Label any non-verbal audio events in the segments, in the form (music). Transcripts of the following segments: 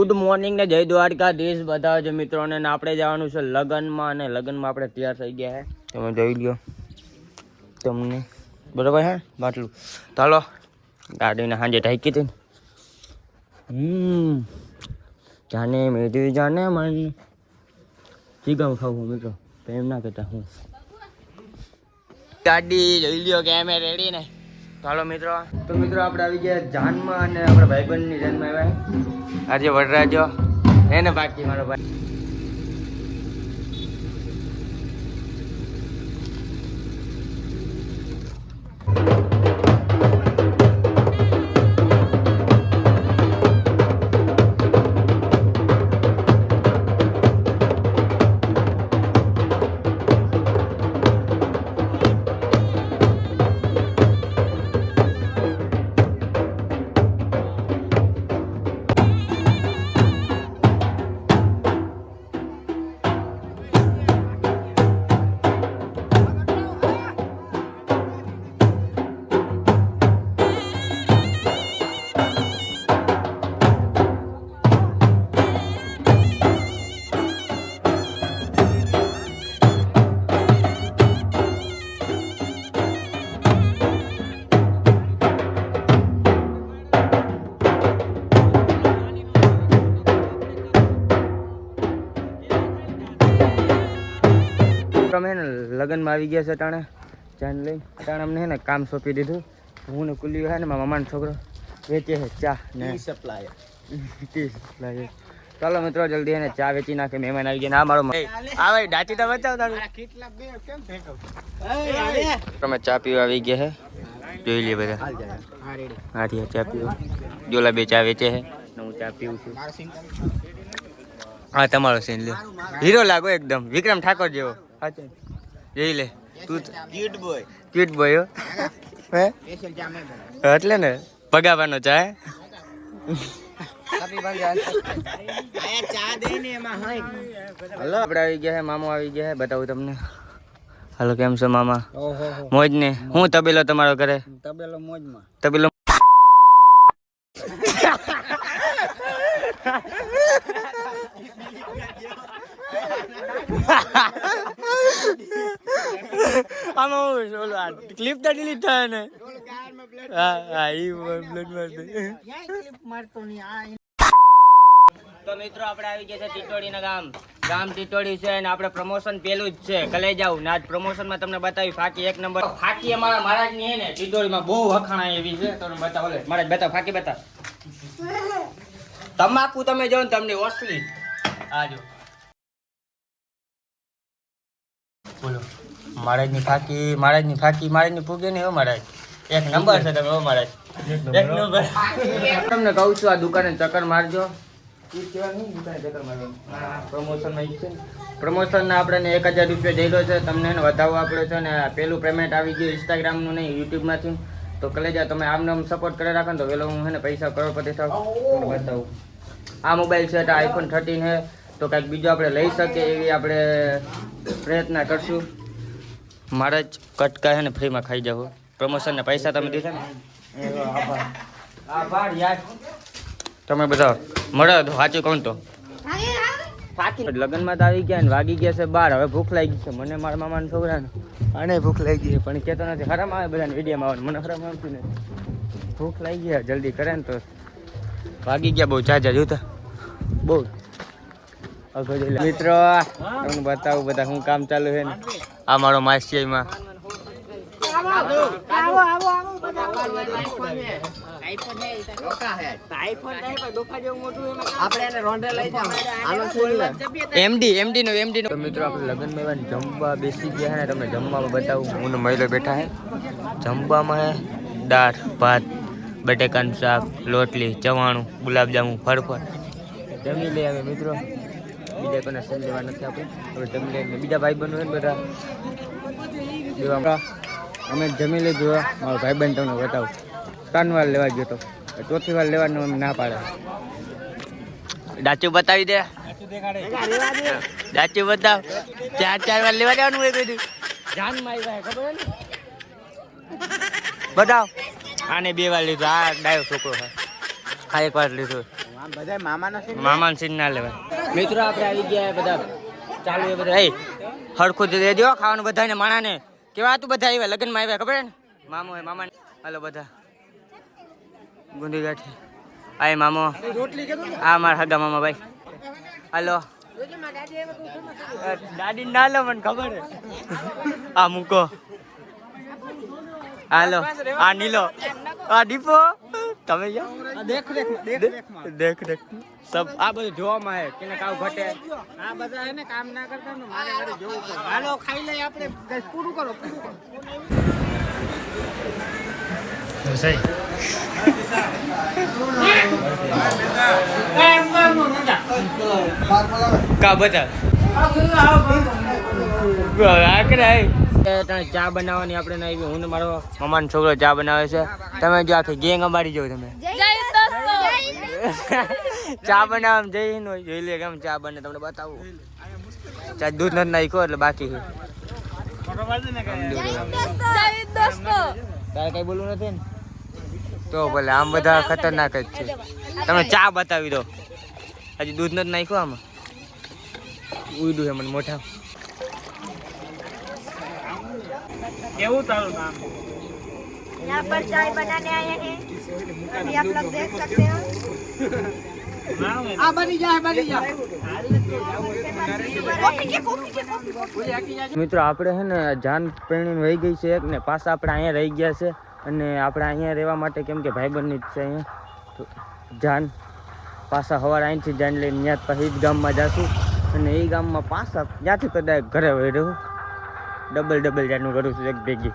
Good morning ને જય દ્વારકા દેશ બધા જ મિત્રોને આપણે જવાનું છે લગ્નમાં અને લગ્નમાં આપણે તૈયાર થઈ ગયા છે તમે જોઈ લ્યો. તમને. બરોબર હે? બાટલું ચાલો. ગાડીને સાંજે ઢાંકી હતી હમ. જાને મેરી જાને મન ચીગમ ખાવું મિત્રો? પ્રેમ ના કરતા હું. ગાડી જોઈ લ્યો કે અમે રેડી ને ચાલો મિત્રો. તો મિત્રો આપણે આવી ગયા જાનમાં અને આપણા ભાઈબંધની જાનમાં આવ્યા આજે વડરાજો એને બાકી મારો ભાઈ. અમે ને લગ્નમાં આવી ગયા છે અટાણે. ચાન લઈ અટાણે અમને હે ને કામ સોંપી દીધું. હું ને કુલી હોય ને મારા મામાનો છોકરો. વેચે છે ચા ને. સપ્લાયર. Tea supplier. ચાલો મિત્રો જલ્દી એને ચા વેચી નાખે મહેમાન આવી ગયા ને. આ ભાઈ આવે ડાચી તો બચાવ તારું. કેટલા બે કેમ ફેંકો તમે ચા પીવા આવી ગયા હે? જોઈ લે બધા. હા રેડી. હાથી ચા પીવા. જોલા બે ચા વેચે છે હું ચા પીવું છું. હા તમારો સીન લે હીરો લાગો એકદમ. વિક્રમ ઠાકોર જેવો. હાચે. જોઈ લે. તું ક્યુટ બોય ક્યુટ બોય હે. સ્પેશિયલ જામે એટલે ને પગાવાનો ચા હે? આયા ચા દે ને એમાં હાઈ. હલો આપણે આવી ગયા હે મામો આવી ગયા હે બતાવું તમને. હાલો કેમ છો મામા? મોજ ને હું તબેલો તમારો ઘરે તબેલો મોજમાં. તબેલો આમાં હું ઓલું ક્લિપ તો ડિલીટ થાય ને. હા હા ઈ બ્લડ મારતો મારતો તો મિત્રો આપણે આવી ગયા છે ટીટોડીના ગામ. ગામ ટીટોડી છે અને આપણે પ્રમોશન પેલું જ છે. કલે જાવ ને આજ પ્રમોશનમાં તમને બતાવી ફાકી એક નંબર. ફાકી અમારા મહારાજની હે ને ટીટોડીમાં બહુ વખાણા એવી છે. તમને બતાવો લે. મહારાજ બતાવ ફાકી બતાવ. (laughs) તમાકુ તમે જો ને તમને ઓસલી. આ જો. બોલો. મહારાજની ફાકી મહારાજની ફાકી મહારાજની ફૂગે ને હો મહારાજ. એક નંબર છે તમે હો મહારાજ. એક નંબર તમને કહું છું આ દુકાને ચક્કર મારજો. પ્રમોશન આપણે એક હજાર રૂપિયા દેલો છે તમને એને આપણે છે ને પેલું પેમેન્ટ આવી ગયું ઇન્સ્ટાગ્રામનું નહીં યુટ્યુબમાંથી તો કલેજા તમે આમને આમ સપોર્ટ કરી રાખો ને તો પેલો હું છે ને પૈસા કરોડપતિ થાવ. બતાવું. આ મોબાઈલ છે આઈફોન થર્ટીન છે. તો કંઈક બીજો આપણે લઈ શકીએ એવી આપણે પ્રયત્ન કરશું. મારા જ કટકા છે ને ફ્રીમાં ખાઈ જાવ. પ્રમોશનના પૈસા તમે દીધા ને? આભાર. આભાર યાર. તમે બધા મળે તો સાચું કહું તો. લગ્નમાં તો આવી ગયા ને વાગી ગયા છે બાર. હવે ભૂખ લાગી છે. મને મારા મામાના છોકરાને અને ભૂખ લાગી છે. પણ કહેતો નથી. હરામ આવે બધાને વિડીયોમાં આવે મને હરામ આવતું નથી. ભૂખ લાગી ગયા જલ્દી કરે ને તો. વાગી ગયા બહુ જાજા જોતા બહુ. મિત્રો, તમને બતાવું બધા શું કામ ચાલુ છે ને. આ મારો લે એમડી એમડી નો એમડી નો. મિત્રો, આપણે લગ્નમાં એવા જમવા બેસી ગયા ને, તમને જમવામાં બતાવું. હું મહિલો બેઠા હે. જમવામાં દાળ, ભાત, બટેકાનું શાક, લોટલી, ચવાણું, ગુલાબજાંબુ ફળફળ જમી લઈએ મિત્રો. બીજા કોને સેલ લેવા નથી આપણે હવે જમી લઈને બીજા ભાઈ બહેનો બધા દેવા અમે જમી લીધું હે. મારો ભાઈ બહેન તમને બતાવું. ત્રણ વાર લેવા ગયો તો. ચોથી વાર લેવાનું અમે ના પાડે. દાચું બતાવી દે. દાચું બતાવ. ચાર ચાર વાર લેવા જવાનું હોય બધું. જાનમાં આવ્યા ખબર ને? બતાવ. આને બે વાર લીધું. આ ડાયો છોકરો હા આ એક વાર લીધું. બધા મામાનો મામાનો સીન ના લેવાય. મિત્રો આપણે આવી ગયા બધા. ચાલુ એ બધા. એ હરખું જ દે દો ખાવાનું બધાને માણાને. કેવા તું બધા આવ્યા? લગ્નમાં આવ્યા ખબર ને? મામો હે મામા હાલો બધા. ગુંદી ગાંઠી. આ એ મામો. આ મારા હગા મામા ભાઈ. હાલો. દાદી ના લો મને ખબર હે આ મૂકો. હાલો. આ નીલો. આ દીપો. તમે દેખ દેખ દેખ દેખ દેખ દેખ. સબ આ બધું જોવામાં આવે. કેને કાવ ઘટે. આ બધા એને કામ ના કરતા ને મારે ઘરે જોવું પડે. હાલો ખાઈ લઈ આપણે. પૂરું કરો પૂરું કરો. કા બતા ચા બનાવવાની આપણે ના આવી હું મારો મમ્માનો છોકરો ચા બનાવે છે. તમે જો આખી ગેંગ અમારી જાવ તમે. ચા બનાવવા જઈ જોઈ લે કેમ ચા બને તમને બતાવું. ચા દૂધ નથી નાખ્યો એટલે બાકી તારે કઈ બોલવું નથી ને? તો ભલે આમ બધા ખતરનાક જ છે. તમે ચા બતાવી દો. હજી દૂધ નથી નાખ્યો આમાં. ઉડ્યું છે મને મોઢા કેવું તારું નામ यहाँ पर चाय बनाने आए हैं अभी आप लोग देख सकते हो આ બની જાય બની જાય कॉफी के कॉफी के कॉफी कॉफी મિત્રો આપણે છે ને જાન પરણીને વહી ગઈ છે એક ને પાછા આપણે અહીંયા રહી ગયા છે અને આપણે અહીંયા રહેવા માટે કેમ કે ભાઈબંધની જ છે અહીંયા તો જાન પાછા સવારે અહીંથી જાન લઈને ત્યાં પછી એ જ ગામમાં જાશું અને એ ગામમાં પાછા ત્યાંથી કદાચ ઘરે વહી રહું ડબલ ડબલ જાતનું કરું છું એક ભેગી.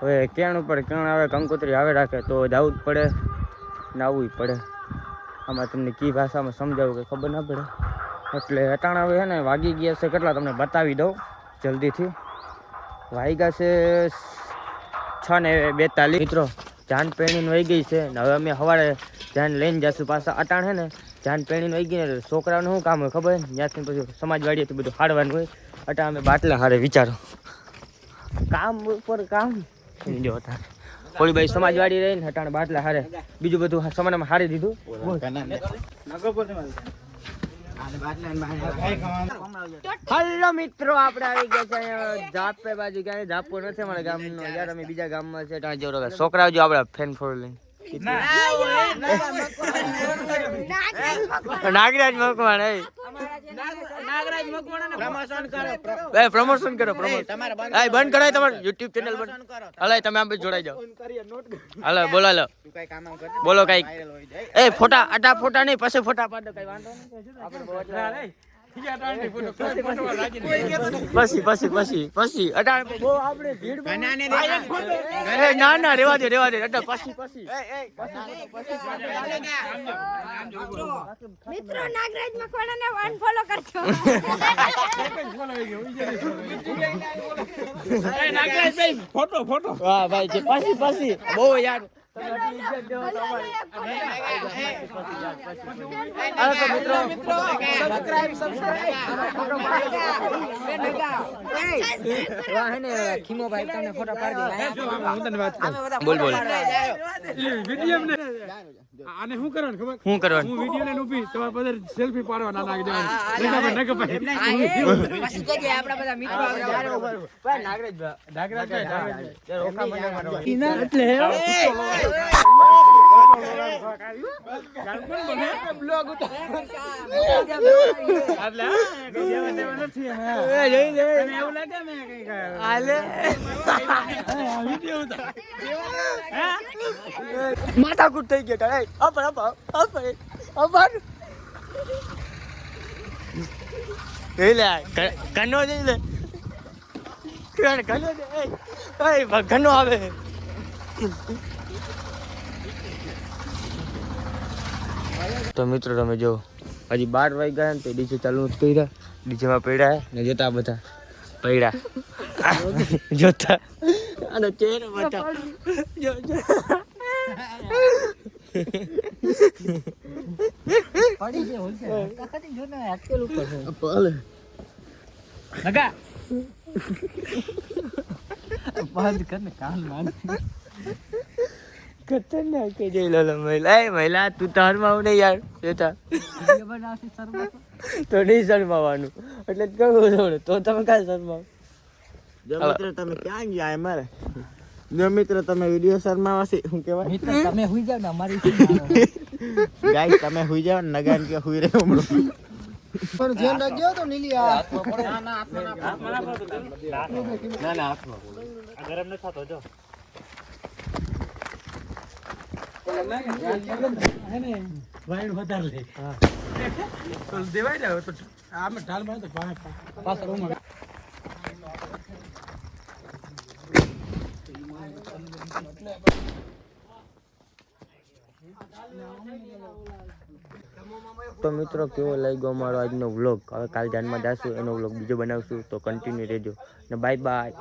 હવે કેણ ઉપર કેણ આવે, કંકોત્રી આવે રાખે તો જવું જ પડે ને આવવું પડે. આમાં તમને કી ભાષામાં સમજાવું કે ખબર ના પડે. એટલે અટાણા હવે છે ને વાગી ગયા છે કેટલા તમને બતાવી દઉં જલ્દીથી. વાગ્યા છે છ ને બેતાલીસ. મિત્રો, જાન પહેણીને વહી ગઈ છે. ને હવે અમે સવારે જાન લઈને જશું પાછા અટાણ છે ને. જાન પહેણીને વહી ગઈ ને છોકરાનું શું કામ હોય ખબર? ને ત્યાંથી પછી સમાજવાડીએથી બધું હાડવાનું હોય. અટાણ અમે બાટલા હારે વિચારો. કામ ઉપર કામ. જો અટાણ થોડી ભાઈ સમાજવાડી રહી ને અટાણ બાટલા હારે બીજું બધું સમાનમાં હારી દીધું? હલો મિત્રો આપણે આવી ગયા છે જાપે બાજુ. ક્યાંય જાપો નથી અમારા ગામનો. યાર અમે બીજા ગામમાં છે ત્યાં જો છોકરાઓ જો આપણે ફેન ફોડ લઈને નાગરાજ મકવાણ એ નાગરાજ મકવાણા પ્રમોશન કરો એ પ્રમોશન કરો પ્રમોશન તમારે બંધ એ બંધ કરાય તમારું યુટ્યુબ ચેનલ બંધ હલાય તમે આમ જોડાઈ જાઓ હાલો બોલો હાલો બોલો કઈ એ ફોટા આટા ફોટા નહીં પછી ફોટા પાડો કઈ વાંધો નહીં આપણે પછી પછી પછી પછી. અટાણે બહુ આપણે ભીડ બહુ- બનાને એ ના ના રેવા દે રેવા દે. અટા પછી પછી. મિત્રો નાગરાજ મકવાણા ને અનફોલો કરજો. Photo photo. વાહ ભાઈ છે પછી પછી. બહુ યાર. તમે આટલી ઇજ્જત દેવો તો અમારી. હાલો તો મિત્રો સબસ્ક્રાઇબ સબસ્ક્રાઇબ વાહ હે ને ખીમો ભાઈ તમને ફોટા પાડી હું તને વાત કરું બોલ બોલ વીડિયો ને આને શું કરવાનું ખબર? શું કરવાનું? હું વિડિયો લઈને ઊભી તમારા પાસે સેલ્ફી પાડવા ના નાખી દેવાની નકા ભાઈ નકા ભાઈ ભાઈ નાગરાજ નાગરેજ યાર ઓખા મને માથાકૂટ થઈ ગયો અપર, અપર, અપર. જોઈ લે, ક- કનો જોઈ લે. કણ, કનો જોઈ, એય, એય, આવે તો મિત્રો તમે જો હજી બાર વાગ્યા ને તો ડીજે ચાલુ નથી કર્યા. ડીજેમાં પડ્યા ને જોતા બધા. પડ્યા જોતા. અને ચહેરો બતાવ જો. જો ભલે. ખતરનાક કે જઈ લો મહિલા એ મહિલા તું તો હરમાવ નહીં યાર બેટા તો નહીં શરમાવાનું એટલે કહું તો તમે કાંઈ શરમાવ તમે ક્યાં ગયા મારે જો મિત્ર તમે વીડિયો શર્માવા છે શું કહેવાય મિત્ર તમે હુઈ જાવ ને અમારી ગાઈસ તમે હુઈ જાવ ને નગાન કે હુઈ રહ્યો હમણો પણ ધ્યાન રાખજો તો નીલી આ વાઈન વધારે લે તો દેવાય ને હવે તો આમે ઢાલમાં તો પાછળ તો મિત્રો, કેવો લાગ્યો અમારો આજનો વ્લોગ હવે કાલ ધ્યાનમાં જાશું, એનો વ્લોગ બીજો બનાવશું, તો કન્ટિન્યુ રહેજો. ને બાય બાય